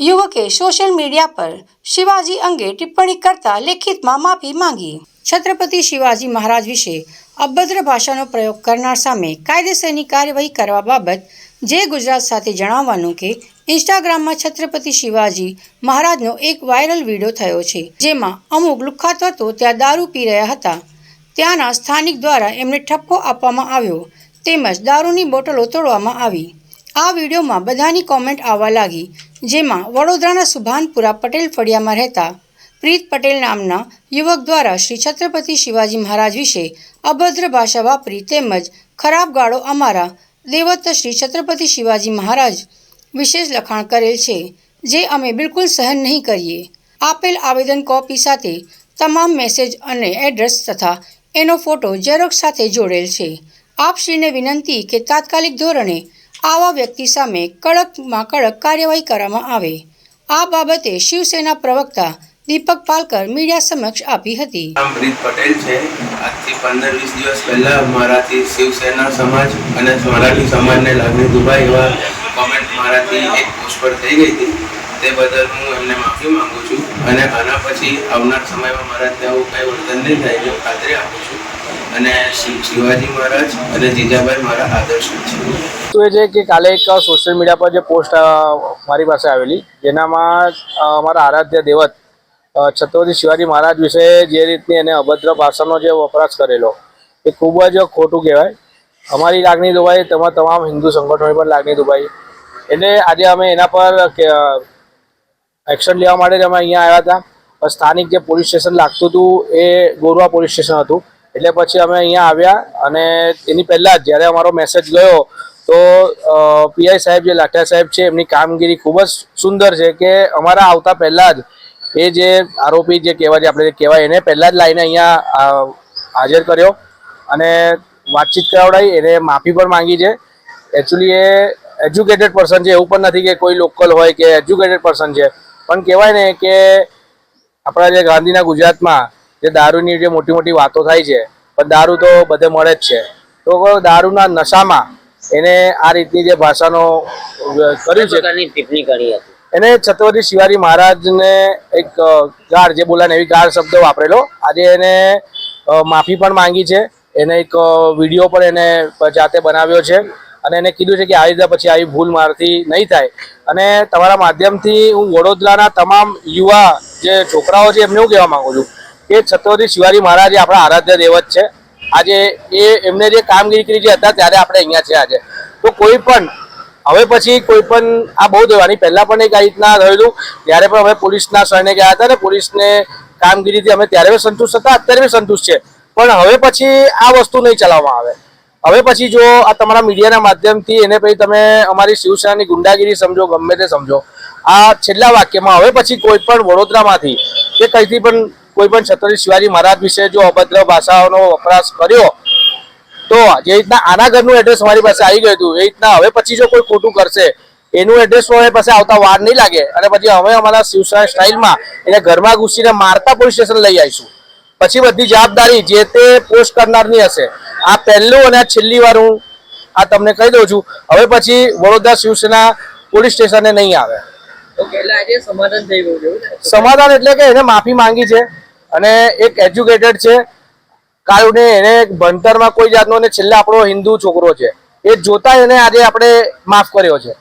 યુવકે social media પર શિવાજી અંગે ટિપ્પણી કરતા લેખિતમાં માફી માંગી. છત્રપતિ શિવાજી મહારાજ વિશે અભદ્ર ભાષાનો પ્રયોગ કરનાર સામે કાયદેસરની કાર્યવાહી કરવા બાબત જે ગુજરાત સાથે જણાવવાનું કે ઇન્સ્ટાગ્રામમાં છત્રપતિ શિવાજી મહારાજનો એક વાયરલ વીડિયો થયો છે, જેમાં અમુક લુખ્ખા તત્વો ત્યાં દારૂ પી રહ્યા હતા. ત્યાંના સ્થાનિક દ્વારા એમને ઠપકો આપવામાં આવ્યો, તેમજ દારૂની બોટલો તોડવામાં આવી. આ વિડીયોમાં બધાની કોમેન્ટ આવવા લાગી. જેમાં વડોદરાના સુભાનપુરા પટેલ ફળિયામાં રહેતા પ્રીત પટેલ નામના યુવક દ્વારા શ્રી છત્રપતિ શિવાજી મહારાજ વિશે અભદ્ર ભાષા વાપરી તેમજ ખરાબ ગાળો અમારા દેવત શ્રી છત્રપતિ શિવાજી મહારાજ વિશેષ લખાણ કરેલ છે, જે અમે બિલકુલ સહન નહીં કરીએ. આપેલ આવેદન કોપી સાથે તમામ મેસેજ અને એડ્રેસ તથા એનો ફોટો ઝેરોક્ષ સાથે જોડેલ છે. આપશ્રીને વિનંતી કે તાત્કાલિક ધોરણે આવા વ્યક્તિ સામે કડકમાં કડક કાર્યવાહી કરવામાં આવે. આ બાબતે શિવસેના પ્રવક્તા દીપક પાલકર મીડિયા સમક્ષ આપી હતી. નામ પટેલ છે. આજથી પંદર વીસ દિવસ પહેલા મારાથી શિવસેના સમાજ અને મરાઠી સમાજને લાગણી દુભાઈ એવા કોમેન્ટ મારાથી એક પોસ્ટ પર થઈ ગઈ હતી. તે બદલ હું એમને માફી માંગુ છું અને આના પછી આવનાર સમયમાં મારા ત્યાં આવું કંઈ વર્તન નહીં થાય એની ખાતરી આપું છું. અને શિવાજી મહારાજ અને જીજાભાઈ મારા આદર્શ છે. તો એ છે કે કાલે એક સોશિયલ મીડિયા પર જે પોસ્ટ મારી પાસે આવેલી, જેનામાં અમારા આરાધ્ય દેવત છત્રપતિ શિવાજી મહારાજ વિશે જે રીતની એને અભદ્ર ભાષાનો જે વપરાશ કરેલો, એ ખૂબ જ ખોટું કહેવાય. અમારી લાગણી દુભાઈ, તેમાં તમામ હિન્દુ સંગઠનોની પણ લાગણી દુભાઈ. એટલે આજે અમે એના પર એક્શન લેવા માટે અમે અહીંયા આવ્યા હતા. સ્થાનિક જે પોલીસ સ્ટેશન લાગતું હતું, એ ગોરવા પોલીસ સ્ટેશન હતું. એટલે પછી અમે અહીંયા આવ્યા અને એની પહેલાં જ જ્યારે અમારો મેસેજ ગયો, તો પીઆઈ સાહેબ જે લાઠિયા સાહેબ છે, એમની કામગીરી ખૂબ જ સુંદર છે કે અમારા આવતા પહેલાં જ એ જે આરોપી જે કહેવાય છે, આપણે જે કહેવાય, એને પહેલાં જ લાઈને અહીંયા હાજર કર્યો અને વાતચીત કરાવડાવી એને માફી પણ માંગી છે. એકચ્યુઅલી એ એજ્યુકેટેડ પર્સન છે, એવું પણ નથી કે કોઈ લોકલ હોય કે એજ્યુકેટેડ પર્સન છે. પણ કહેવાય ને કે આપણા જે ગાંધીના ગુજરાતમાં જે દારૂની જે મોટી મોટી વાતો થાય છે પણ દારૂ તો બધે મળે જ છે. તો દારૂના નશામાં એને આ રીતની જે ભાષાનો કર્યું છે ટિપ્પણી કરી હતી. એને છત્રપતિ શિવાજી મહારાજને એક ગાળ જે બોલાને એવી ગાળ શબ્દ વાપરેલો. આજે એને માફી પણ માંગી છે. એને એક વીડિયો પણ એને જાતે બનાવ્યો છે. અને એને કીધું છે કે આવી રીતે પછી આવી ભૂલ મારથી નહીં થાય. અને તમારા માધ્યમથી હું વડોદરાના તમામ યુવા જે છોકરાઓ છે એમને હું કહેવા માગું છું કે છત્રપતિ શિવાજી મહારાજ આપણા આરાધ્ય દેવત છે. આજે એ એમને જે કામગીરી કરી જે હતા ત્યારે આપણે અહીંયા છે આજે. તો કોઈ પણ, હવે પછી કોઈ પણ આ બહુ દેવાની, પહેલા પણ એક આ રીતના થયેલું, ત્યારે પણ અમે પોલીસના શરણે ગયા હતા ને પોલીસને કામગીરીથી અમે ત્યારે બી સંતુષ્ટ હતા, અત્યારે બી સંતુષ્ટ છે. પણ હવે પછી આ વસ્તુ નહીં ચલાવવામાં આવે. હવે પછી જો આ તમારા મીડિયાના માધ્યમથી એને પછી તમે અમારી શિવસેનાની ગુંડાગીરી સમજો, ગમે તે સમજો. આ છેલ્લા વાક્યમાં હવે પછી કોઈ પણ વડોદરામાંથી કે કંઈથી પણ કોઈ પણ છત્રપતિ શિવાજી મહારાજ વિશે જો અભદ્ર ભાષાઓનો વપરાશ કર્યો તો જે રીતના આના ઘરનું એડ્રેસ મારી પાસે આવી ગયું હતું એ રીતના હવે પછી જો કોઈ ખોટું કરશે એનું એડ્રેસ હવે પાસે આવતા વાર નહીં લાગે. અને પછી અમે અમારા શિવસેના સ્ટાઇલમાં એને ઘરમાં ઘૂસીને મારતા પોલીસ સ્ટેશન લઈ આવીશું. પછી બધી જવાબદારી જે તે પોસ્ટ કરનારની હશે. આ પહેલું અને આ છેલ્લી વાર હું આ તમને કહી દઉં છું. હવે પછી વડોદરા શિવસેના પોલીસ સ્ટેશને નહીં આવે? સમાધાન એટલે કે એને માફી માંગી છે. અને એક એજ્યુકેટેડ છે. કારણ એને ભણતરમાં કોઈ જાતનો ને છેલ્લે આપણો હિન્દુ છોકરો છે. એ જોતા એને આજે આપણે માફ કર્યો છે.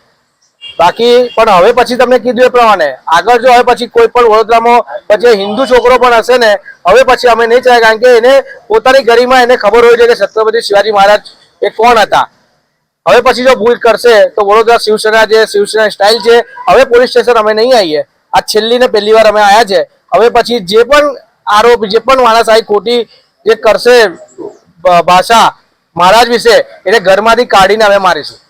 બાકી પણ હવે પછી તમને કીધું એ પ્રમાણે, આગળ જો હવે પછી કોઈ પણ વડોદરામાં પછી હિન્દુ છોકરો પણ હશે ને, હવે પછી અમે નહીં ચાલે કારણ કે એને પોતાની ગરીમાં એને ખબર હોય છે કે છત્રપતિ શિવાજી મહારાજ એ કોણ હતા. હવે પછી જો ભૂલ કરશે તો વડોદરા શિવસેના જે શિવસેના સ્ટાઇલ છે, હવે પોલીસ સ્ટેશન અમે નહીં આવીએ. આ છેલ્લી ને પહેલી વાર અમે આવ્યા છે. હવે પછી જે પણ આરોપ જે પણ માણસ આવી ખોટી જે કરશે ભાષા ભાષા મહારાજ વિશે, એને ઘરમાંથી કાઢીને અમે મારીશું.